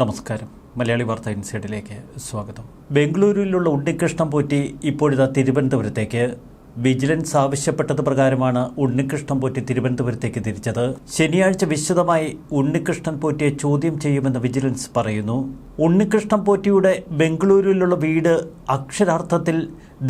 നമസ്കാരം. മലയാളി വാർത്ത ഇൻസൈഡിലേക്ക് സ്വാഗതം. ബംഗളൂരുവിലുള്ള ഉണ്ണികൃഷ്ണൻ പോറ്റി ഇപ്പോഴിതാ തിരുവനന്തപുരത്തേക്ക്. വിജിലൻസ് ആവശ്യപ്പെട്ടത് പ്രകാരമാണ് ഉണ്ണികൃഷ്ണൻ പോറ്റി തിരുവനന്തപുരത്തേക്ക് തിരിച്ചത്. ശനിയാഴ്ച വിശദമായി ഉണ്ണികൃഷ്ണൻ പോറ്റിയെ ചോദ്യം ചെയ്യുമെന്ന് വിജിലൻസ് പറയുന്നു. ഉണ്ണികൃഷ്ണൻ പോറ്റിയുടെ ബംഗളൂരുവിലുള്ള വീട് അക്ഷരാർത്ഥത്തിൽ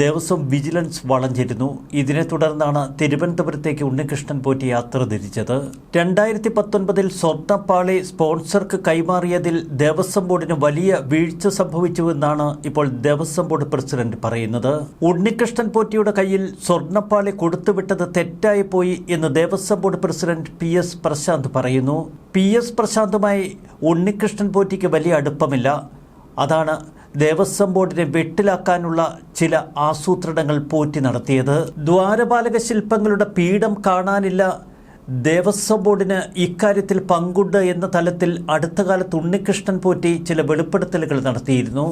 ദേവസ്വം വിജിലൻസ് വളഞ്ഞിരുന്നു. ഇതിനെ തുടർന്നാണ് തിരുവനന്തപുരത്തേക്ക് ഉണ്ണികൃഷ്ണൻ പോറ്റി യാത്ര തിരിച്ചത്. രണ്ടായിരത്തി പത്തൊൻപതിൽ സ്വർണപ്പാളി സ്പോൺസർക്ക് കൈമാറിയതിൽ ദേവസ്വം ബോർഡിന് വലിയ വീഴ്ച സംഭവിച്ചുവെന്നാണ് ഇപ്പോൾ ദേവസ്വം ബോർഡ് പ്രസിഡന്റ് പറയുന്നത്. ഉണ്ണികൃഷ്ണൻ പോറ്റിയുടെ കയ്യിൽ സ്വർണപ്പാളി കൊടുത്തുവിട്ടത് തെറ്റായി പോയി എന്ന് Devaswom board president P S Prashanth പറയുന്നു. പി എസ് പ്രശാന്തുമായി ഉണ്ണികൃഷ്ണൻ പോറ്റിക്ക് വലിയ അടുപ്പമില്ല. അതാണ് ദേവസ്വം ബോർഡിനെ വെട്ടിലാക്കാനുള്ള ചില ആസൂത്രണങ്ങൾ പോറ്റി നടത്തിയത്. ദ്വാരപാലക ശില്പങ്ങളുടെ പീഠം കാണാനില്ല. ദേവസ്വം ബോർഡിന് ഇക്കാര്യത്തിൽ പങ്കുണ്ട് എന്ന തലത്തിൽ അടുത്ത കാലത്ത് ഉണ്ണികൃഷ്ണൻ പോറ്റി ചില വെളിപ്പെടുത്തലുകൾ നടത്തിയിരുന്നു.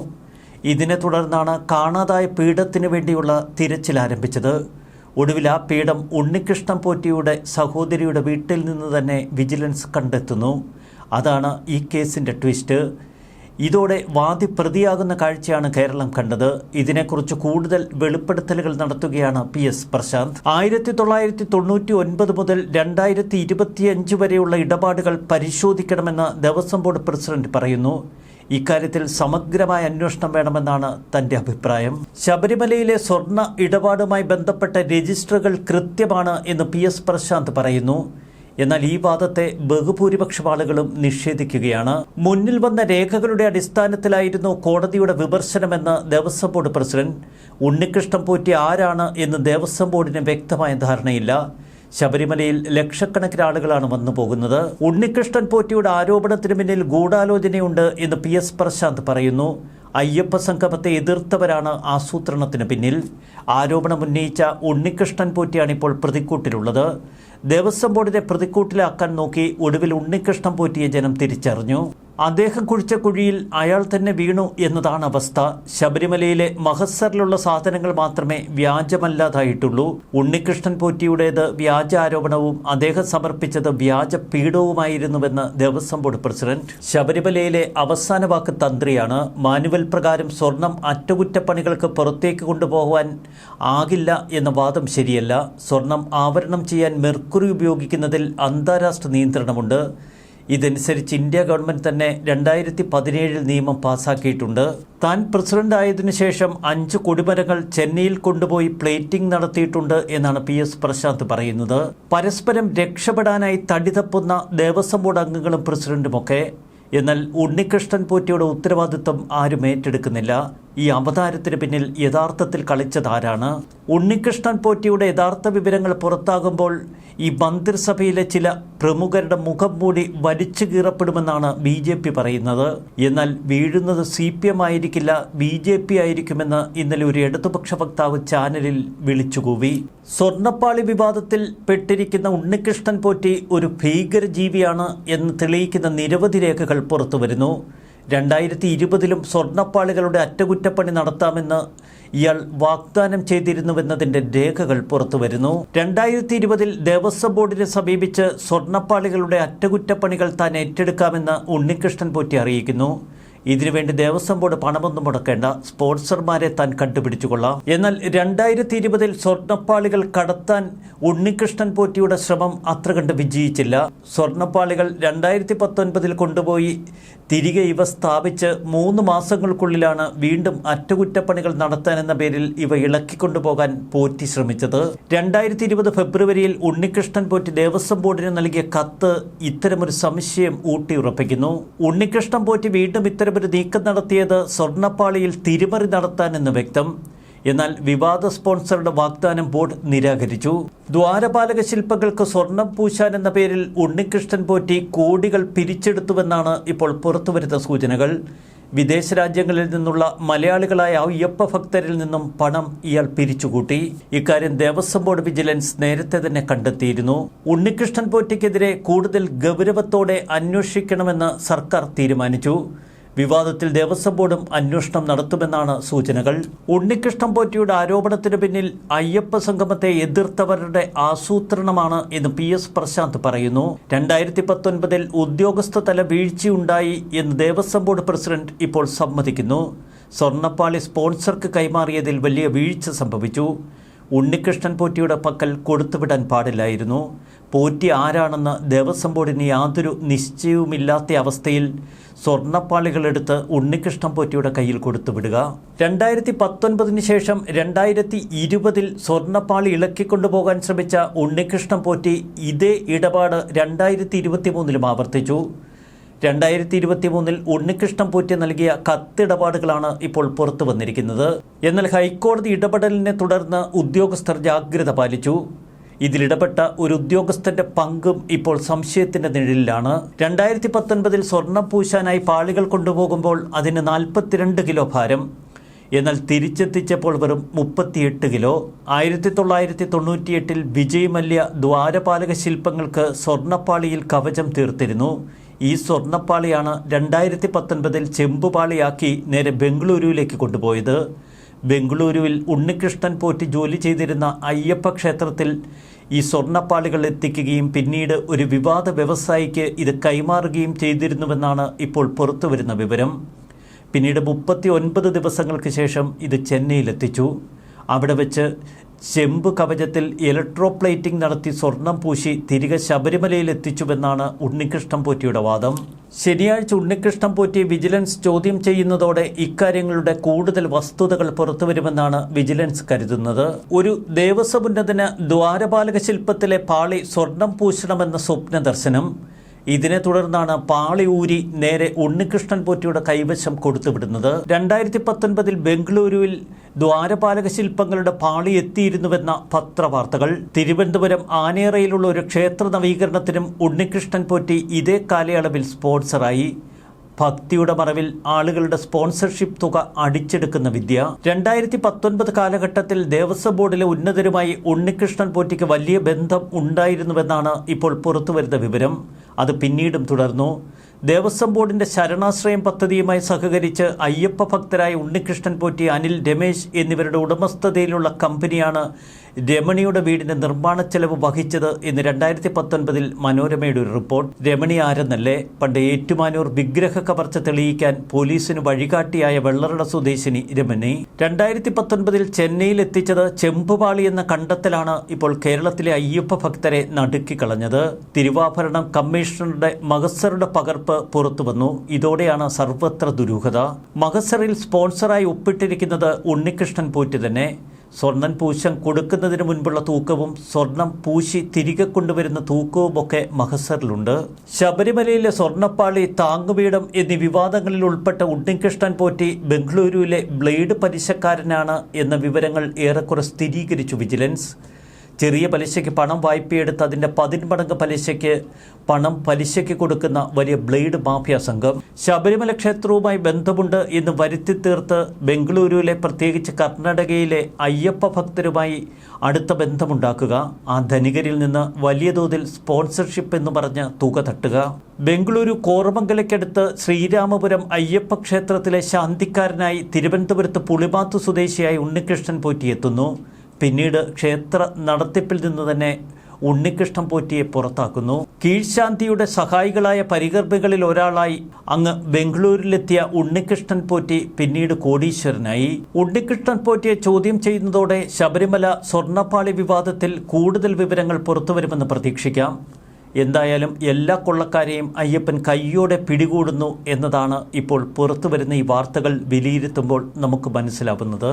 ഇതിനെ തുടർന്നാണ് കാണാതായ പീഠത്തിന് വേണ്ടിയുള്ള തിരച്ചിൽ ആരംഭിച്ചത്. ഒടുവിൽ ആ പീഠം ഉണ്ണികൃഷ്ണൻ പോറ്റിയുടെ സഹോദരിയുടെ വീട്ടിൽ നിന്ന് തന്നെ വിജിലൻസ് കണ്ടെത്തുന്നു. അതാണ് ഈ കേസിന്റെ ട്വിസ്റ്റ്. ഇതോടെ വാദി പ്രതിയാകുന്ന കാഴ്ചയാണ് കേരളം കണ്ടത്. ഇതിനെക്കുറിച്ച് കൂടുതൽ വെളിപ്പെടുത്തലുകൾ നടത്തുകയാണ് പി എസ് പ്രശാന്ത്. ആയിരത്തി തൊള്ളായിരത്തി തൊണ്ണൂറ്റി ഒൻപത് മുതൽ രണ്ടായിരത്തി ഇരുപത്തിയഞ്ച് വരെയുള്ള ഇടപാടുകൾ പരിശോധിക്കണമെന്ന് ദേവസ്വം ബോർഡ് പ്രസിഡന്റ് പറയുന്നു. ഇക്കാര്യത്തിൽ സമഗ്രമായ അന്വേഷണം വേണമെന്നാണ് തന്റെ അഭിപ്രായം. ശബരിമലയിലെ സ്വർണ ഇടപാടുമായി ബന്ധപ്പെട്ട രജിസ്റ്ററുകൾ കൃത്യമാണ് എന്ന് പി എസ് പ്രശാന്ത് പറയുന്നു. എന്നാൽ ഈ വാദത്തെ ബഹുഭൂരിപക്ഷം ആളുകളും നിഷേധിക്കുകയാണ്. മുന്നിൽ വന്ന രേഖകളുടെ അടിസ്ഥാനത്തിലായിരുന്നു കോടതിയുടെ വിമർശനമെന്ന് ദേവസ്വം ബോർഡ് പ്രസിഡന്റ്. ഉണ്ണികൃഷ്ണൻ പോറ്റി ആരാണ് എന്ന് ദേവസ്വം ബോർഡിന് വ്യക്തമായ ധാരണയില്ല. ശബരിമലയിൽ ലക്ഷക്കണക്കിന് ആളുകളാണ് വന്നു പോകുന്നത്. ഉണ്ണികൃഷ്ണൻ പോറ്റിയുടെ ആരോപണത്തിന് പിന്നിൽ ഗൂഢാലോചനയുണ്ട് എന്ന് പി എസ് പ്രശാന്ത് പറയുന്നു. അയ്യപ്പ സംഗമത്തെ എതിർത്തവരാണ് ആസൂത്രണത്തിന് പിന്നിൽ. ആരോപണം ഉന്നയിച്ച ഉണ്ണികൃഷ്ണൻ പോറ്റിയാണ് ഇപ്പോൾ പ്രതിക്കൂട്ടിലുള്ളത്. ദേവസ്വം ബോർഡിനെ പ്രതിക്കൂട്ടിലാക്കാൻ നോക്കി ഒടുവിൽ ഉണ്ണികൃഷ്ണൻ പോറ്റിയെ ജനം തിരിച്ചറിഞ്ഞു. അദ്ദേഹം കുഴിച്ച കുഴിയിൽ അയാൾ തന്നെ വീണു എന്നതാണ് അവസ്ഥ. ശബരിമലയിലെ മഹസറിലുള്ള സാധനങ്ങൾ മാത്രമേ വ്യാജമല്ലാതായിട്ടുള്ളൂ. ഉണ്ണികൃഷ്ണൻ പോറ്റിയുടേത് വ്യാജ ആരോപണവും അദ്ദേഹം സമർപ്പിച്ചത് വ്യാജ പീഡവുമായിരുന്നുവെന്ന് ദേവസ്വം ബോർഡ് പ്രസിഡന്റ്. ശബരിമലയിലെ അവസാന വാക്ക് തന്ത്രിയാണ്. മാനുവൽ പ്രകാരം സ്വർണം അറ്റകുറ്റപ്പണികൾക്ക് പുറത്തേക്ക് കൊണ്ടുപോകാൻ ആകില്ല എന്ന വാദം ശരിയല്ല. സ്വർണം ആവരണം ചെയ്യാൻ മെർക്കുറി ഉപയോഗിക്കുന്നതിൽ അന്താരാഷ്ട്ര നിയന്ത്രണമുണ്ട്. ഇതനുസരിച്ച് ഇന്ത്യ ഗവൺമെന്റ് തന്നെ രണ്ടായിരത്തി പതിനേഴിൽ നിയമം പാസാക്കിയിട്ടുണ്ട്. താൻ പ്രസിഡന്റ് ആയതിനു ശേഷം അഞ്ച് കൊടിമരങ്ങൾ ചെന്നൈയിൽ കൊണ്ടുപോയി പ്ലേറ്റിംഗ് നടത്തിയിട്ടുണ്ട് എന്നാണ് പി എസ് പ്രശാന്ത് പറയുന്നത്. പരസ്പരം രക്ഷപ്പെടാനായി തടിതപ്പുന്ന ദേവസ്വം ബോർഡ് അംഗങ്ങളും പ്രസിഡന്റുമൊക്കെ. എന്നാൽ ഉണ്ണികൃഷ്ണൻ പോറ്റിയുടെ ഉത്തരവാദിത്വം ആരും ഏറ്റെടുക്കുന്നില്ല. ഈ അവതാരത്തിന് പിന്നിൽ യഥാർത്ഥത്തിൽ കളിച്ചതാരാണ്? ഉണ്ണികൃഷ്ണൻ പോറ്റിയുടെ യഥാർത്ഥ വിവരങ്ങൾ പുറത്താകുമ്പോൾ ഈ മന്ത്രിസഭയിലെ ചില പ്രമുഖരുടെ മുഖം മൂടി വലിച്ചു കീറപ്പെടുമെന്നാണ് ബി ജെ പി പറയുന്നത്. എന്നാൽ വീഴുന്നത് സി പി എം ആയിരിക്കില്ല ബി ജെ പി ആയിരിക്കുമെന്ന് ഇന്നലെ ഒരു ഇടതുപക്ഷ വക്താവ് ചാനലിൽ വിളിച്ചുകൂവി. സ്വർണപ്പാളി വിവാദത്തിൽ പെട്ടിരിക്കുന്ന ഉണ്ണികൃഷ്ണൻ പോറ്റി ഒരു ഭീകരജീവിയാണ് എന്ന് തെളിയിക്കുന്ന നിരവധി രേഖകൾ പുറത്തുവരുന്നു. രണ്ടായിരത്തി ഇരുപതിലും സ്വർണപ്പാളികളുടെ അറ്റകുറ്റപ്പണി നടത്താമെന്ന് ഇയാൾ വാഗ്ദാനം ചെയ്തിരുന്നുവെന്നതിന്റെ രേഖകൾ പുറത്തുവരുന്നു. രണ്ടായിരത്തി ഇരുപതിൽ ദേവസ്വം ബോർഡിനെ സമീപിച്ച് സ്വർണപ്പാളികളുടെ അറ്റകുറ്റപ്പണികൾ താൻ ഏറ്റെടുക്കാമെന്ന് ഉണ്ണികൃഷ്ണൻ പോറ്റി അറിയിക്കുന്നു. ഇതിനുവേണ്ടി ദേവസ്വം ബോർഡ് പണമൊന്നും മുടക്കേണ്ട സ്പോൺസർമാരെ താൻ കണ്ടുപിടിച്ചുകൊള്ളാം. എന്നാൽ രണ്ടായിരത്തി ഇരുപതിൽ സ്വർണപ്പാളികൾ കടത്താൻ ഉണ്ണികൃഷ്ണൻ പോറ്റിയുടെ ശ്രമം അത്ര കണ്ട് വിജയിച്ചില്ല. സ്വർണപ്പാളികൾ രണ്ടായിരത്തി പത്തൊൻപതിൽ കൊണ്ടുപോയി തിരികെ ഇവ സ്ഥാപിച്ച് മൂന്ന് മാസങ്ങൾക്കുള്ളിലാണ് വീണ്ടും അറ്റകുറ്റപ്പണികൾ നടത്താനെന്ന പേരിൽ ഇവ ഇളക്കിക്കൊണ്ടുപോകാൻ പോറ്റി ശ്രമിച്ചത്. രണ്ടായിരത്തി ഇരുപത് ഫെബ്രുവരിയിൽ ഉണ്ണികൃഷ്ണൻ പോറ്റി ദേവസ്വം ബോർഡിന് നൽകിയ കത്ത് ഇത്തരമൊരു സംശയം ഊട്ടിയുറപ്പിക്കുന്നു. ഉണ്ണികൃഷ്ണൻ പോറ്റി വീണ്ടും ഇത്തരമൊരു നീക്കം നടത്തിയത് സ്വർണപ്പാളിയിൽ തിരിമറി നടത്താനെന്ന് വ്യക്തം. എന്നാൽ വിവാദ സ്പോൺസറുടെ വാഗ്ദാനം ബോർഡ് നിരാകരിച്ചു. ദ്വാരപാലക ശില്പങ്ങൾക്ക് സ്വർണം പൂശാൻ എന്ന പേരിൽ ഉണ്ണികൃഷ്ണൻ പോറ്റി കോടികൾ പിരിച്ചെടുത്തുവെന്നാണ് ഇപ്പോൾ പുറത്തുവരുന്ന സൂചനകൾ. വിദേശ രാജ്യങ്ങളിൽ നിന്നുള്ള മലയാളികളായ അയ്യപ്പ ഭക്തരിൽ നിന്നും പണം ഇയാൾ പിരിച്ചുകൂട്ടി. ഇക്കാര്യം ദേവസ്വം ബോർഡ് വിജിലൻസ് നേരത്തെ തന്നെ കണ്ടെത്തിയിരുന്നു. ഉണ്ണികൃഷ്ണൻ പോറ്റിക്കെതിരെ കൂടുതൽ ഗൗരവത്തോടെ അന്വേഷിക്കണമെന്ന് സർക്കാർ തീരുമാനിച്ചു. വിവാദത്തിൽ ദേവസ്വം ബോർഡും അന്വേഷണം നടത്തുമെന്നാണ് സൂചനകൾ. ഉണ്ണികൃഷ്ണൻ പോറ്റിയുടെ ആരോപണത്തിന് പിന്നിൽ അയ്യപ്പ സംഗമത്തെ എതിർത്തവരുടെ ആസൂത്രണമാണ് എന്ന് പി എസ് പ്രശാന്ത് പറയുന്നു. രണ്ടായിരത്തി പത്തൊൻപതിൽ ഉദ്യോഗസ്ഥ തല വീഴ്ചയുണ്ടായി എന്ന് ദേവസ്വം ബോർഡ് പ്രസിഡന്റ് ഇപ്പോൾ സമ്മതിക്കുന്നു. സ്വർണപ്പാളി സ്പോൺസർക്ക് കൈമാറിയതിൽ വലിയ വീഴ്ച സംഭവിച്ചു. ഉണ്ണികൃഷ്ണൻ പോറ്റിയുടെ പക്കൽ കൊടുത്തുവിടാൻ പാടില്ലായിരുന്നു. പോറ്റി ആരാണെന്ന് ദേവസ്വം ബോർഡിന് യാതൊരു നിശ്ചയവുമില്ലാത്ത അവസ്ഥയിൽ സ്വർണപ്പാളികളെടുത്ത് ഉണ്ണികൃഷ്ണൻ പോറ്റിയുടെ കയ്യിൽ കൊടുത്തുവിടുക രണ്ടായിരത്തി പത്തൊൻപതിന് ശേഷം രണ്ടായിരത്തി ഇരുപതിൽ സ്വർണപ്പാളി ഇളക്കിക്കൊണ്ടുപോകാൻ ശ്രമിച്ച ഉണ്ണികൃഷ്ണൻ പോറ്റി ഇതേ ഇടപാട് രണ്ടായിരത്തി ഇരുപത്തി മൂന്നിലും ആവർത്തിച്ചു. രണ്ടായിരത്തി ഇരുപത്തി മൂന്നിൽ ഉണ്ണികൃഷ്ണൻ പോറ്റി നൽകിയ കത്തിടപാടുകളാണ് ഇപ്പോൾ പുറത്തു വന്നിരിക്കുന്നത് എന്നാൽ ഹൈക്കോടതി ഇടപെടലിനെ തുടർന്ന് ഉദ്യോഗസ്ഥർ ജാഗ്രത പാലിച്ചു. ഇതിലിടപെട്ട ഒരു ഉദ്യോഗസ്ഥന്റെ പങ്കും ഇപ്പോൾ സംശയത്തിന്റെ നിഴലിലാണ്. രണ്ടായിരത്തി പത്തൊൻപതിൽ സ്വർണം പൂശാനായി പാളികൾ കൊണ്ടുപോകുമ്പോൾ അതിന് നാൽപ്പത്തിരണ്ട് കിലോ ഭാരം. എന്നാൽ തിരിച്ചെത്തിച്ചപ്പോൾ വെറും മുപ്പത്തിയെട്ട് കിലോ. ആയിരത്തി തൊള്ളായിരത്തി തൊണ്ണൂറ്റിയെട്ടിൽ വിജയ് മല്യ ദ്വാരപാലക ശില്പങ്ങൾക്ക് സ്വർണപ്പാളിയിൽ കവചം തീർത്തിരുന്നു. ഈ സ്വർണപ്പാളിയാണ് രണ്ടായിരത്തി പത്തൊൻപതിൽ ചെമ്പുപാളിയാക്കി നേരെ ബംഗളൂരുവിലേക്ക് കൊണ്ടുപോയത്. ബംഗളൂരുവിൽ ഉണ്ണികൃഷ്ണൻ പോറ്റി ജോലി ചെയ്തിരുന്ന അയ്യപ്പ ക്ഷേത്രത്തിൽ ഈ സ്വർണപ്പാളികൾ എത്തിക്കുകയും പിന്നീട് ഒരു വിവാദ വ്യവസായിക്ക് ഇത് കൈമാറുകയും ചെയ്തിരുന്നുവെന്നാണ് ഇപ്പോൾ പുറത്തുവരുന്ന വിവരം. പിന്നീട് മുപ്പത്തി ഒൻപത് ദിവസങ്ങൾക്ക് ശേഷം ഇത് ചെന്നൈയിലെത്തിച്ചു. അവിടെ വെച്ച് ചെമ്പ് കവചത്തിൽ ഇലക്ട്രോപ്ലേറ്റിംഗ് നടത്തി സ്വർണം പൂശി തിരികെ ശബരിമലയിൽ എത്തിച്ചുവെന്നാണ് ഉണ്ണികൃഷ്ണൻ പോറ്റിയുടെ വാദം. ശനിയാഴ്ച ഉണ്ണികൃഷ്ണൻ പോറ്റി വിജിലൻസ് ചോദ്യം ചെയ്യുന്നതോടെ ഇക്കാര്യങ്ങളുടെ കൂടുതൽ വസ്തുതകൾ പുറത്തുവരുമെന്നാണ് വിജിലൻസ് കരുതുന്നത്. ഒരു ദേവസ്വം ഉന്നതന് ദ്വാരപാലക ശില്പത്തിലെ പാളി സ്വർണം പൂശണമെന്ന സ്വപ്ന ദർശനം ഇതിനെ തുടർന്നാണ് പാളി ഊരി നേരെ ഉണ്ണികൃഷ്ണൻ പോറ്റിയുടെ കൈവശം കൊടുത്തുവിടുന്നത്. രണ്ടായിരത്തി പത്തൊൻപതിൽ ബംഗളൂരുവിൽ ദ്വാരപാലക ശില്പങ്ങളുടെ പാളി എത്തിയിരുന്നുവെന്ന പത്രവാർത്തകൾ. തിരുവനന്തപുരം ആനേറയിലുള്ള ഒരു ക്ഷേത്ര നവീകരണത്തിനും ഉണ്ണികൃഷ്ണൻ പോറ്റി ഇതേ കാലയളവിൽ സ്പോൺസറായി. ഭക്തിയുടെ മറവിൽ ആളുകളുടെ സ്പോൺസർഷിപ്പ് തുക അടിച്ചെടുക്കുന്ന വിദ്യ. രണ്ടായിരത്തി പത്തൊൻപത് കാലഘട്ടത്തിൽ ദേവസ്വം ബോർഡിലെ ഉന്നതരുമായി ഉണ്ണികൃഷ്ണൻ പോറ്റിക്ക് വലിയ ബന്ധം ഉണ്ടായിരുന്നുവെന്നാണ് ഇപ്പോൾ പുറത്തുവരുന്ന വിവരം. അത് പിന്നീടും തുടർന്നു. ദേവസ്വം ബോർഡിന്റെ ശരണാശ്രയം പദ്ധതിയുമായി സഹകരിച്ച് അയ്യപ്പ ഭക്തരായ ഉണ്ണികൃഷ്ണൻ പോറ്റി അനിൽ രമേശ് എന്നിവരുടെ ഉടമസ്ഥതയിലുള്ള കമ്പനിയാണ് രമണിയുടെ വീടിന്റെ നിർമ്മാണ ചെലവ് വഹിച്ചത് എന്ന് രണ്ടായിരത്തി പത്തൊൻപതിൽ മനോരമയുടെ ഒരു റിപ്പോർട്ട്. രമണി ആരെന്നല്ലേ? പണ്ട് ഏറ്റുമാനൂർ വിഗ്രഹ കവർച്ച തെളിയിക്കാൻ പോലീസിന് വഴികാട്ടിയായ വെള്ളറട സ്വദേശിനി രമണി. രണ്ടായിരത്തി പത്തൊൻപതിൽ ചെന്നൈയിൽ എത്തിച്ചത് ചെമ്പുപാളി എന്ന കണ്ടെത്തലാണ് ഇപ്പോൾ കേരളത്തിലെ അയ്യപ്പ ഭക്തരെ നടുക്കിക്കളഞ്ഞത് തിരുവാഭരണം കമ്മീഷണറുടെ മഹസറുടെ പകർപ്പ് പുറത്തുവന്നു ഇതോടെയാണ് സർവത്ര ദുരൂഹത. മഹസറിൽ സ്പോൺസറായി ഒപ്പിട്ടിരിക്കുന്നത് ഉണ്ണികൃഷ്ണൻ പോറ്റി തന്നെ. സ്വർണം പൂശം കൊടുക്കുന്നതിന് മുൻപുള്ള തൂക്കവും സ്വർണം പൂശി തിരികെ കൊണ്ടുവരുന്ന തൂക്കവുമൊക്കെ മഹസറിലുണ്ട്. ശബരിമലയിലെ സ്വർണപ്പാളി താങ്ങുപീഠം എന്നീ വിവാദങ്ങളിൽ ഉൾപ്പെട്ട ഉണ്ണികൃഷ്ണൻ പോറ്റി ബംഗളൂരുവിലെ ബ്ലേഡ് പലിശക്കാരനാണ് എന്ന വിവരങ്ങൾ ഏറെക്കുറെ സ്ഥിരീകരിച്ചു വിജിലൻസ്. ചെറിയ പലിശയ്ക്ക് പണം വായ്പയെടുത്ത് അതിന്റെ പതിന്മടങ്ങ് പലിശയ്ക്ക് പണം പലിശയ്ക്ക് കൊടുക്കുന്ന വലിയ ബ്ലേഡ് മാഫിയ സംഘം. ശബരിമല ക്ഷേത്രവുമായി ബന്ധമുണ്ട് എന്ന് വരുത്തി തീർത്ത് ബംഗളൂരുവിലെ പ്രത്യേകിച്ച് കർണാടകയിലെ അയ്യപ്പ ഭക്തരുമായി അടുത്ത ബന്ധമുണ്ടാക്കുക. ആ ധനികരിൽ നിന്ന് വലിയ തോതിൽ സ്പോൺസർഷിപ്പ് എന്ന് പറഞ്ഞ് തുക തട്ടുക. ബംഗളൂരു കോറമംഗലയ്ക്കടുത്ത് ശ്രീരാമപുരം അയ്യപ്പ ക്ഷേത്രത്തിലെ ശാന്തിക്കാരനായി തിരുവനന്തപുരത്ത് പുളിമാത്തു സ്വദേശിയായി ഉണ്ണികൃഷ്ണൻ പോറ്റിയെത്തുന്നു. പിന്നീട് ക്ഷേത്ര നടത്തിപ്പിൽ നിന്ന് തന്നെ ഉണ്ണികൃഷ്ണൻ പോറ്റിയെ പുറത്താക്കുന്നു. കീഴ്ശാന്തിയുടെ സഹായികളായ പരികർമ്മികളിൽ ഒരാളായി അങ്ങ് ബംഗളൂരിലെത്തിയ ഉണ്ണികൃഷ്ണൻ പോറ്റി പിന്നീട് കോടീശ്വരനായി. ഉണ്ണികൃഷ്ണൻ പോറ്റിയെ ചോദ്യം ചെയ്യുന്നതോടെ ശബരിമല സ്വർണപ്പാളി വിവാദത്തിൽ കൂടുതൽ വിവരങ്ങൾ പുറത്തുവരുമെന്ന് പ്രതീക്ഷിക്കാം. എന്തായാലും എല്ലാ കൊള്ളക്കാരെയും അയ്യപ്പൻ കയ്യോടെ പിടികൂടുന്നു എന്നതാണ് ഇപ്പോൾ പുറത്തുവരുന്ന ഈ വാർത്തകൾ വിലയിരുത്തുമ്പോൾ നമുക്ക് മനസ്സിലാവുന്നത്.